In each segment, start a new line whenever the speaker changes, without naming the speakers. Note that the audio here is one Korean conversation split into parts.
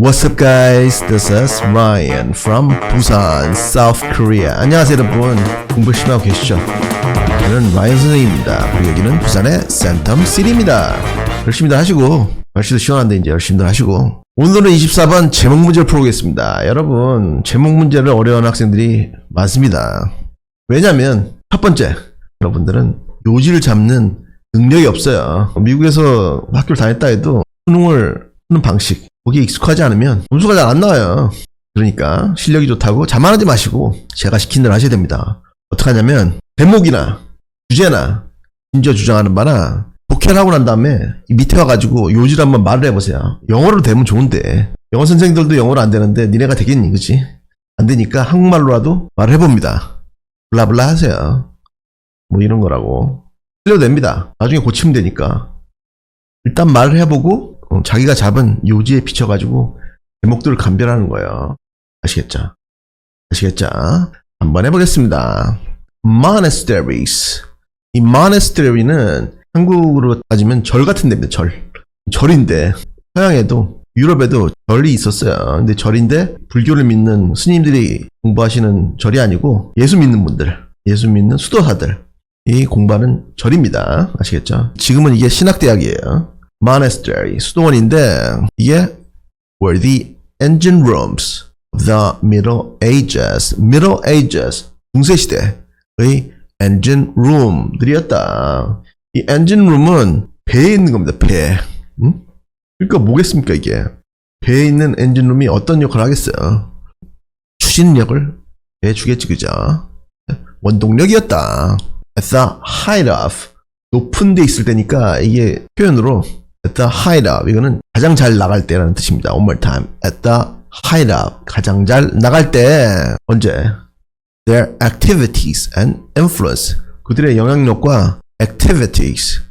What's up guys? This is Ryan from Busan, South Korea. 안녕하세요 여러분. 공부 열심히 하고 계시죠? 저는 라이언 선생님입니다. 그리고 여기는 부산의 센텀 시리입니다. 열심히들 하시고 날씨도 시원한데 이제 열심히들 하시고 오늘은 24번 제목 문제를 풀어보겠습니다. 여러분 제목 문제를 어려운 학생들이 많습니다. 왜냐면 첫 번째 여러분들은 요지를 잡는 능력이 없어요. 미국에서 학교를 다녔다 해도 수능을 하는 방식 거기에 익숙하지 않으면 점수가 잘 안 나와요. 그러니까 실력이 좋다고 자만하지 마시고 제가 시킨 대로 하셔야 됩니다. 어떻게 하냐면 대목이나 주제나 심지어 주장하는 바나 독해를 하고 난 다음에 이 밑에 와가지고 요지를 한번 말을 해보세요. 영어로 되면 좋은데 영어 선생들도 영어로 안 되는데 니네가 되겠니 그치? 안 되니까 한국말로라도 말을 해봅니다. 블라블라 하세요. 뭐 이런 거라고. 틀려도 됩니다. 나중에 고치면 되니까. 일단 말을 해보고 어, 자기가 잡은 요지에 비춰가지고 제목들을 감별하는 거예요. 아시겠죠? 아시겠죠? 한번 해보겠습니다. monasteries. 이 monastery는 한국으로 따지면 절 같은 데입니다. 절. 절인데 서양에도 유럽에도 절이 있었어요. 근데 절인데 불교를 믿는 스님들이 공부하시는 절이 아니고 예수 믿는 분들, 예수 믿는 수도사들 이 공부하는 절입니다. 아시겠죠? 지금은 이게 신학대학이에요. Monastery, 수도원인데 이게 were the engine rooms of the Middle Ages. Middle Ages, 중세 시대의 engine room들이었다. 이 engine room은 배에 있는 겁니다. 배. 응? 그러니까 뭐겠습니까 이게? 배에 있는 엔진 룸이 어떤 역할을 하겠어요? 추진력을 해주겠지 그죠? 원동력이었다. At the height of 높은 데 있을 때니까 이게 표현으로 at the height of 이거는 가장 잘 나갈 때라는 뜻입니다. One more time. At the height of 가장 잘 나갈 때 언제? Their activities and influence 그들의 영향력과 activities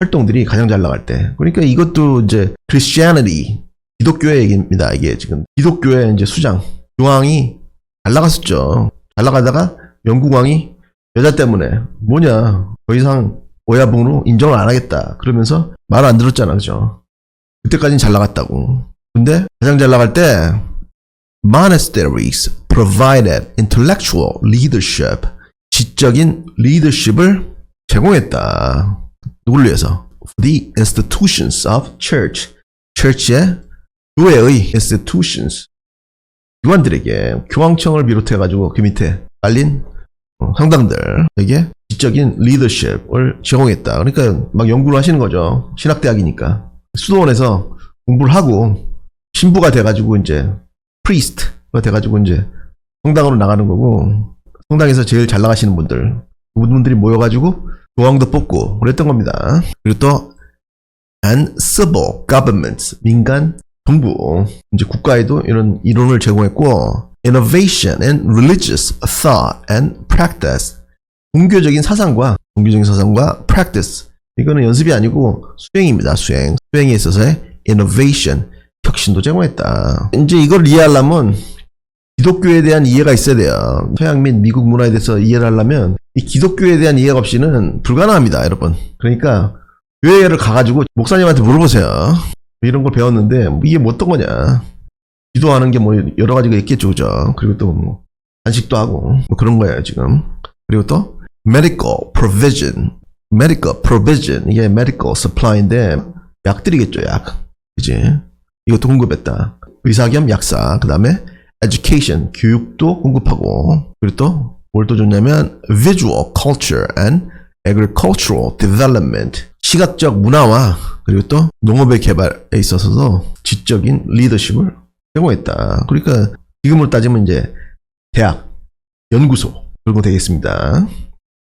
활동들이 가장 잘 나갈 때. 그러니까 이것도 이제 Christianity 기독교의 얘기입니다. 이게 지금 기독교의 이제 수장 교황이 잘 나갔었죠. 잘 나가다가 영국 왕이 여자 때문에 뭐냐 더 이상 오야붕으로 인정을 안 하겠다. 그러면서 말 안 들었잖아, 그죠? 그때까지는 잘 나갔다고. 근데 가장 잘 나갈 때 monasteries provided intellectual leadership 지적인 리더십을 제공했다. 누굴 위해서? The institutions of church. church의 교회의 institutions. 교관들에게 교황청을 비롯해가지고 그 밑에 깔린 어, 상당들에게 지적인 리더십을 제공했다. 그러니까 막 연구를 하시는 거죠. 신학대학이니까. 수도원에서 공부를 하고 신부가 돼가지고 이제 priest가 돼가지고 이제 성당으로 나가는 거고 성당에서 제일 잘 나가시는 분들 그분들이 모여가지고 교황도 뽑고 그랬던 겁니다. 그리고 또 and civil governments 민간 정부 이제 국가에도 이런 이론을 제공했고 innovation and religious thought and practice 종교적인 사상과 종교적인 사상과 practice 이거는 연습이 아니고 수행입니다. 수행 수행에 있어서의 innovation 혁신도 제공했다. 이제 이걸 이해하려면 기독교에 대한 이해가 있어야 돼요. 서양 및 미국 문화에 대해서 이해를 하려면 이 기독교에 대한 이해가 없이는 불가능합니다, 여러분. 그러니까 교회를 가가지고 목사님한테 물어보세요. 이런 걸 배웠는데 뭐 이게 뭐 어떤 거냐? 기도하는 게 뭐 여러 가지가 있겠죠, 그죠? 그리고 또 뭐 단식도 하고 뭐 그런 거예요, 지금. 그리고 또 medical provision, medical provision 이게 medical supply인데 약들이겠죠, 약. 그지? 이것도 공급했다. 의사 겸 약사. 그 다음에 education, 교육도 공급하고, 그리고 또 뭘 또 줬냐면 visual culture and agricultural development, 시각적 문화와 그리고 또 농업의 개발에 있어서도 지적인 리더십을 제공했다. 그러니까 지금으로 따지면 이제 대학, 연구소 그런 거 되겠습니다.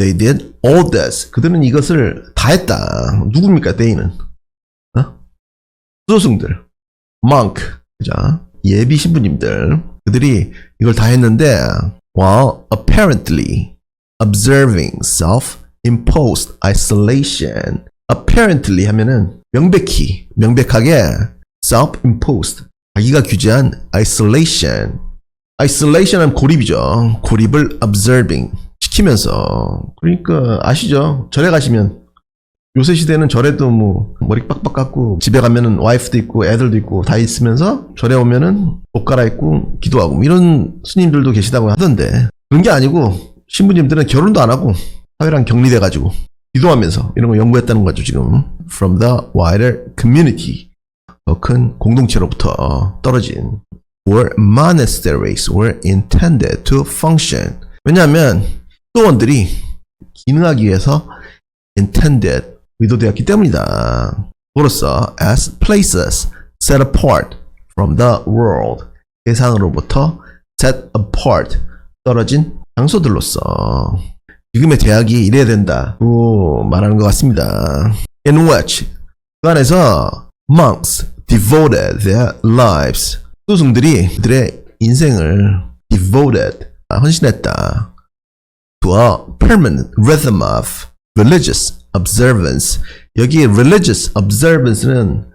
They did all this. 그들은 이것을 다 했다. 누굽니까? they는? 어? 수도승들, monk, 그죠? 예비 신부님들 그들이 이걸 다 했는데 while apparently observing self-imposed isolation apparently 하면은 명백히 명백하게 self-imposed 자기가 규제한 isolation isolation은 고립이죠 고립을 observing 시키면서. 그러니까 아시죠? 절에 가시면 요새 시대는 절에도 뭐 머리 빡빡 깎고 집에 가면은 와이프도 있고 애들도 있고 다 있으면서 절에 오면은 옷 갈아입고 기도하고 뭐 이런 스님들도 계시다고 하던데. 그런 게 아니고 신부님들은 결혼도 안 하고 사회랑 격리돼 가지고 기도하면서 이런 거 연구했다는 거죠 지금. From the wider community. 더 큰 공동체로부터 떨어진 where monasteries were intended to function. 왜냐하면 수도원들이 기능하기 위해서 intended 의도되었기 때문이다. 그로써 as places set apart from the world 세상으로부터 set apart 떨어진 장소들로서 지금의 대학이 이래야 된다고 말하는 것 같습니다. In which 그 안에서 monks devoted their lives 수승들이 그들의 인생을 devoted 헌신했다. To a permanent rhythm of religious observance. 여기 religious observance는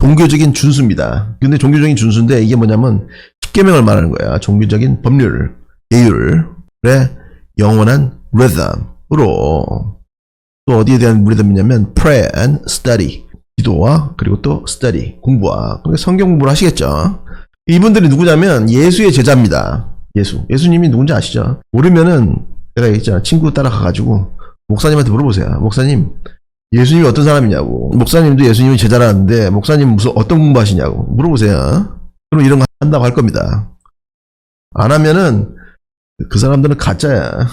종교적인 준수입니다. 근데 종교적인 준수인데 이게 뭐냐면 십계명을 말하는 거야. 종교적인 법률, 예율의 영원한 rhythm으로 또 어디에 대한 rhythm이냐면 prayer and study. 기도와 그리고 또 study, 공부와 그러니까 성경 공부를 하시겠죠. 이분들이 누구냐면 예수의 제자입니다. 예수. 예수님이 누군지 아시죠? 모르면은 내가 얘기했잖아. 친구 따라가가지고 목사님한테 물어보세요. 목사님, 예수님이 어떤 사람이냐고. 목사님도 예수님이 제자라는데 목사님 무슨 어떤 공부하시냐고 물어보세요. 그럼 이런 거 한다고 할 겁니다. 안 하면은 그 사람들은 가짜야.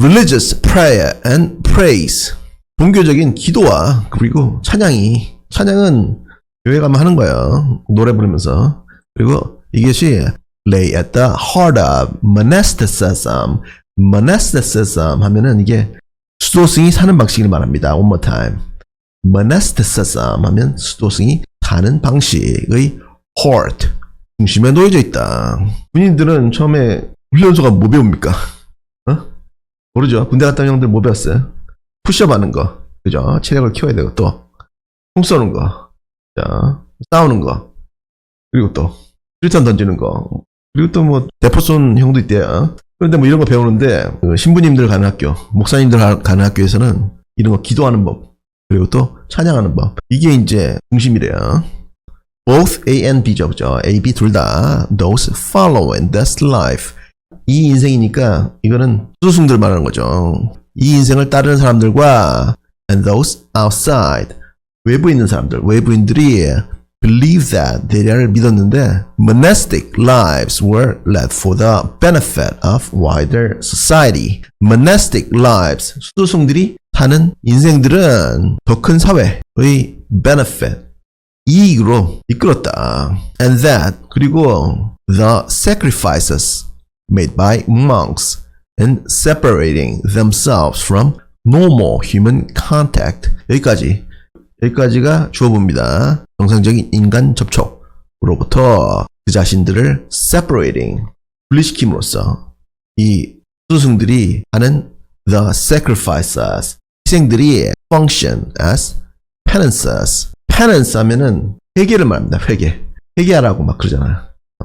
Religious prayer and praise. 종교적인 기도와 그리고 찬양이 찬양은 교회 가면 하는 거예요. 노래 부르면서. 그리고 이것이 lay at the heart of monasticism. Monasticism 하면은 이게 수도승이 사는 방식을 말합니다. One more time. monasticism 하면 수도승이 사는 방식의 heart. 중심에 놓여져 있다. 군인들은 처음에 훈련소가 뭐 배웁니까? 어? 모르죠. 군대 갔다 온 형들 뭐 배웠어요? 푸시업 하는 거. 그죠? 체력을 키워야 되고 또. 총 쏘는 거. 자, 싸우는 거. 그리고 또. 수류탄 던지는 거. 그리고 또 뭐, 대포 쏜 형도 있대요. 그런데 뭐 이런 거 배우는데, 그 신부님들 가는 학교, 목사님들 가- 가는 학교에서는 이런 거 기도하는 법, 그리고 또 찬양하는 법. 이게 이제 중심이래요. Both A and B죠, 그죠? A, B 둘 다 those following this life. 이 인생이니까 이거는 수승들 말하는 거죠. 이 인생을 따르는 사람들과 and those outside 외부에 있는 사람들, 외부인들이 believe that 대략을 믿었는데 monastic lives were led for the benefit of wider society. monastic lives 수도승들이 사는 인생들은 더 큰 사회의 benefit 이익으로 이끌었다. And that 그리고 the sacrifices made by monks in separating themselves from normal human contact 여기까지 여기까지가 주어봅니다. 정상적인 인간 접촉으로부터 그 자신들을 separating 분리시킴으로써 이 수승들이 하는 the sacrifices 희생들이 function as penances penance 하면은 회개를 말합니다. 회개. 회개하라고 막 그러잖아요.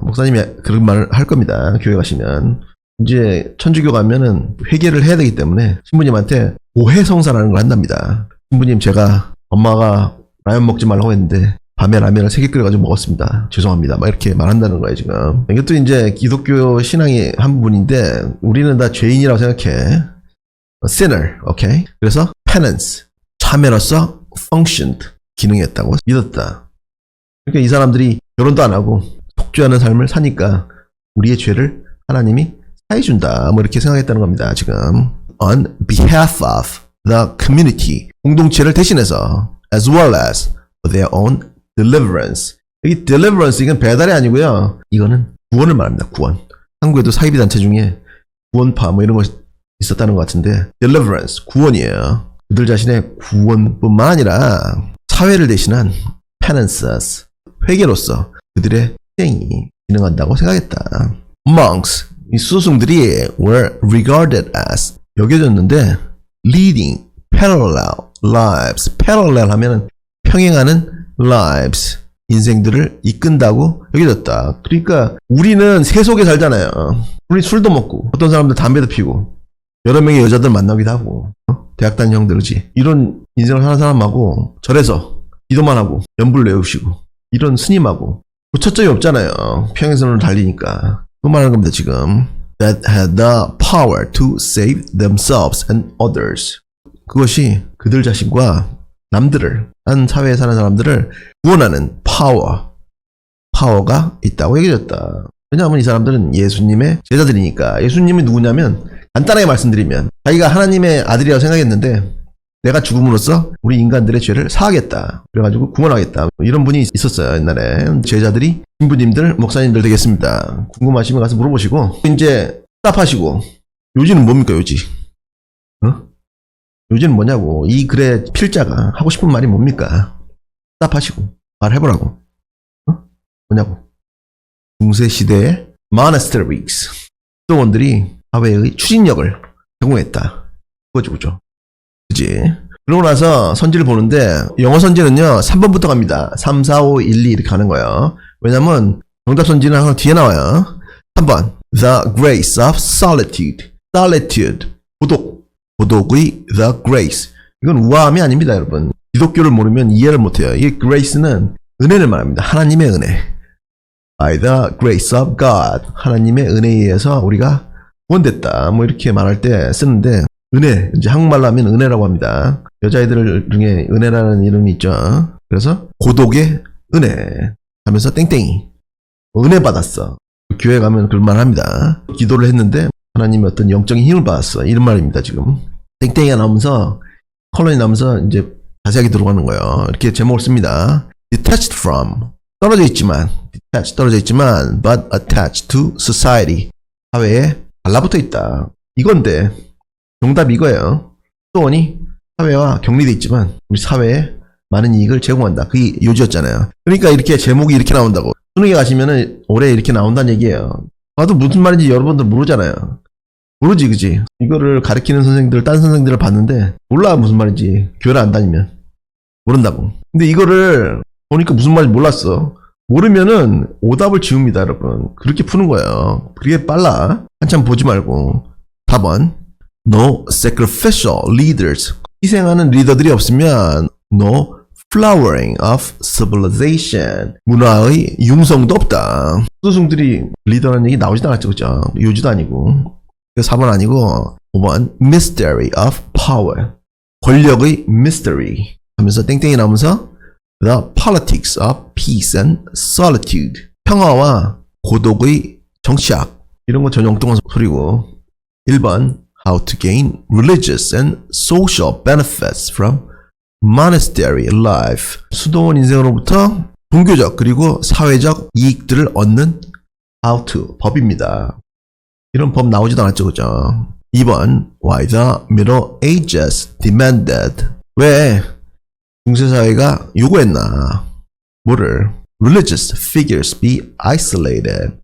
목사님이 그런 말을 할 겁니다. 교회 가시면. 이제 천주교 가면은 회개를 해야 되기 때문에 신부님한테 오해성사라는 걸 한답니다. 신부님 제가 엄마가 라면 먹지 말라고 했는데 밤에 라면을 세 개 끓여가지고 먹었습니다. 죄송합니다. 막 이렇게 말한다는 거예요 지금. 이것도 이제 기독교 신앙의 한 부분인데 우리는 다 죄인이라고 생각해. sinner, 오케이? 그래서 penance, 참회로서 functioned, 기능했다고 믿었다. 그러니까 이 사람들이 결혼도 안 하고 속죄하는 삶을 사니까 우리의 죄를 하나님이 사해준다. 뭐 이렇게 생각했다는 겁니다. 지금 on behalf of the community 공동체를 대신해서 as well as for their own deliverance. 여기 deliverance 이건 배달이 아니고요. 이거는 구원을 말합니다. 구원. 한국에도 사이비 단체 중에 구원파 뭐 이런 거 있었다는 것 같은데 deliverance 구원이에요. 그들 자신의 구원뿐만 아니라 사회를 대신한 penances 회개로서 그들의 희생이 기능한다고 생각했다. monks 이 수승들이 were regarded as 여겨졌는데 leading parallel lives parallel 하면은 평행하는 lives 인생들을 이끈다고 여겨졌다. 그러니까 우리는 세속에 살잖아요. 우리 술도 먹고 어떤 사람들 담배도 피고 여러 명의 여자들 만나기도 하고 어? 대학 다닌 형들 그지 이런 인생을 사는 사람하고 절에서 기도만 하고 연불 외우시고 이런 스님하고 뭐 첫점이 없잖아요 평행선을 달리니까 그 말하는 겁니다 지금 that had the power to save themselves and others. 그것이 그들 자신과 남들을 한 사회에 사는 사람들을 구원하는 파워 파워가 있다고 얘기해줬다. 왜냐하면 이 사람들은 예수님의 제자들이니까. 예수님이 누구냐면 간단하게 말씀드리면 자기가 하나님의 아들이라고 생각했는데 내가 죽음으로써 우리 인간들의 죄를 사하겠다. 그래가지고 구원하겠다. 뭐 이런 분이 있었어요, 옛날에. 제자들이 신부님들, 목사님들 되겠습니다. 궁금하시면 가서 물어보시고, 이제 답하시고, 요지는 뭡니까, 요지? 어? 요지는 뭐냐고. 이 글의 필자가 하고 싶은 말이 뭡니까? 답하시고, 말해보라고. 어? 뭐냐고. 중세시대의 monasteries, 수도원들이 사회의 추진력을 제공했다. 그거죠, 그죠? 그지? 그러고 나서 선지를 보는데 영어 선지는요 3번부터 갑니다. 3, 4, 5, 1, 2 이렇게 가는 거예요. 왜냐면 정답 선지는 항상 뒤에 나와요. 3번 The Grace of Solitude Solitude 고독 고독의 The Grace 이건 우아함이 아닙니다 여러분. 기독교를 모르면 이해를 못해요. 이게 Grace는 은혜를 말합니다. 하나님의 은혜 By the grace of God 하나님의 은혜에 의해서 우리가 구원됐다 뭐 이렇게 말할 때 쓰는데 은혜, 이제 한국말로 하면 은혜라고 합니다. 여자애들 중에 은혜라는 이름이 있죠. 그래서 고독의 은혜 하면서 땡땡이. 뭐 은혜 받았어. 교회 가면 말 합니다. 기도를 했는데 하나님의 어떤 영적인 힘을 받았어. 이런 말입니다, 지금. 땡땡이가 나오면서 컬러이 나오면서 이제 자세하게 들어가는 거예요. 이렇게 제목을 씁니다. detached from. 떨어져 있지만, detached 떨어져 있지만, but attached to society. 사회에 달라붙어 있다. 이건데, 정답이 이거예요. 수도원이 사회와 격리돼 있지만 우리 사회에 많은 이익을 제공한다. 그게 요지였잖아요. 그러니까 이렇게 제목이 이렇게 나온다고. 수능에 가시면은 올해 이렇게 나온다는 얘기예요. 봐도 무슨 말인지 여러분들 모르잖아요. 모르지, 그지? 이거를 가르치는 선생님들, 딴 선생님들을 봤는데 몰라 무슨 말인지 교회를 안 다니면 모른다고. 근데 이거를 보니까 무슨 말인지 몰랐어. 모르면은 오답을 지웁니다, 여러분. 그렇게 푸는 거예요. 그게 빨라. 한참 보지 말고. 4번. No sacrificial leaders. 희생하는 리더들이 없으면 no flowering of civilization. 문화의 융성도 없다. 수승들이 리더라는 얘기 나오지도 않았죠, 그죠? 요지도 아니고. 4번 아니고 5번 mystery of power. 권력의 mystery 하면서 땡땡이 나오면서 the politics of peace and solitude. 평화와 고독의 정치학. 이런 거 엉뚱한 소리고. 1번 how to gain religious and social benefits from monastery life. 수도원 인생으로부터 종교적 그리고 사회적 이익들을 얻는 how to 법입니다. 이런 법 나오지도 않았죠, 그죠? 2번 why the Middle Ages demanded 왜 중세사회가 요구했나? 뭐를? religious figures be isolated.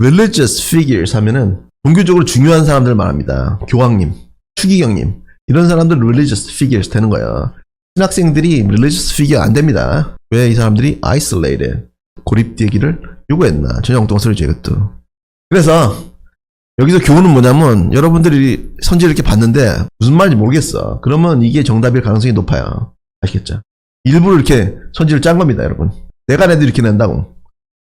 religious figures 하면은 종교적으로 중요한 사람들 말합니다. 교황님, 추기경님 이런 사람들 religious figures 되는 거예요. 신학생들이 religious figure 안 됩니다. 왜 이 사람들이 isolated 고립되기를 요구했나? 전혀 엉뚱한 소리죠 이것도. 그래서 여기서 교훈은 뭐냐면 여러분들이 선지를 이렇게 봤는데 무슨 말인지 모르겠어. 그러면 이게 정답일 가능성이 높아요. 아시겠죠? 일부러 이렇게 선지를 짠 겁니다, 여러분. 내가 내도 이렇게 낸다고.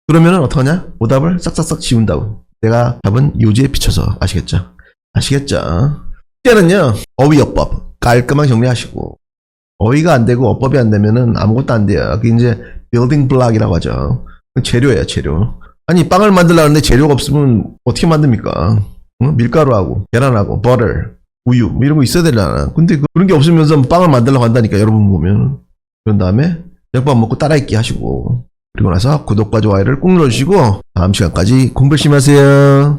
그러면은 어떡하냐? 오답을 싹싹싹 지운다고. 내가 답은 요지에 비춰서 아시겠죠? 아시겠죠? 숙제는요 어휘어법 깔끔하게 정리하시고 어휘가 안 되고 어법이 안 되면은 아무것도 안 돼요. 그게 이제 빌딩 블락이라고 하죠. 재료예요, 재료. 아니 빵을 만들려는데 재료가 없으면 어떻게 만듭니까? 응? 밀가루하고 계란하고 버터, 우유 뭐 이런 거 있어야 되잖아. 근데 그- 그런 게 없으면서 빵을 만들려고 한다니까 여러분 보면. 그런 다음에 약밥 먹고 따라익기 하시고 그리고 나서 구독과 좋아요를 꾹 눌러주시고 다음 시간까지 공부 열심히 하세요.